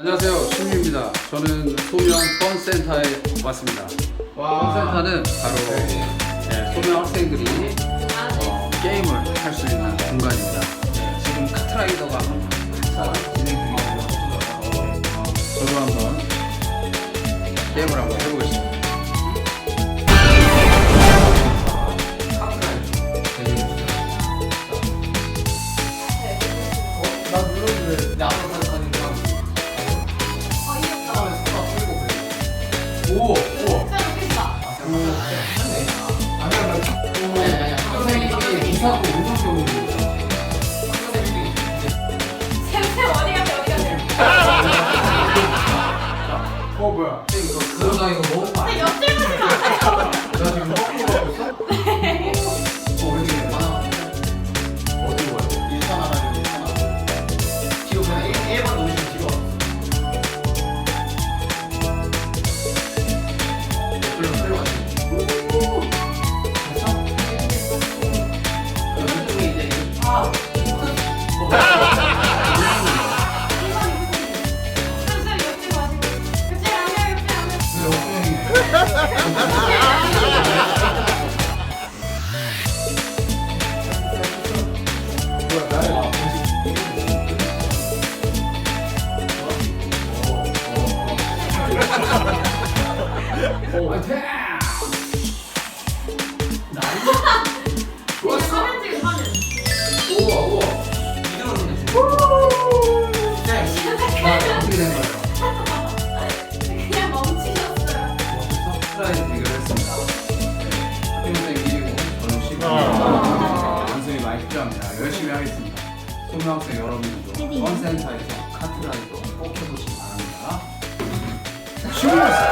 안녕하세요. 신유입니다. 저는 소명 펀센터에 왔습니다. 펀센터는 바로 네, 소명 학생들이 어, 게임을 할 수 있는 공간입니다. 네, 지금 카트라이더가 진행 중이고요 저도 한번 게임을 한번 해보겠습니다. 카트라이더 대기해주세요. 나 눌렀는데 이 이사고 운동경입니다. 어 뭐야? 이거 그러다 이거 너무 많이. 나 지금 거꾸로 우와 우와 이대로는 나 어떻게 된 거예요? 열심히 하겠습니다. 소명학생 여러분들도 원센터에서 카트라이더 꼭 해보시기 바랍니다. 슈퍼스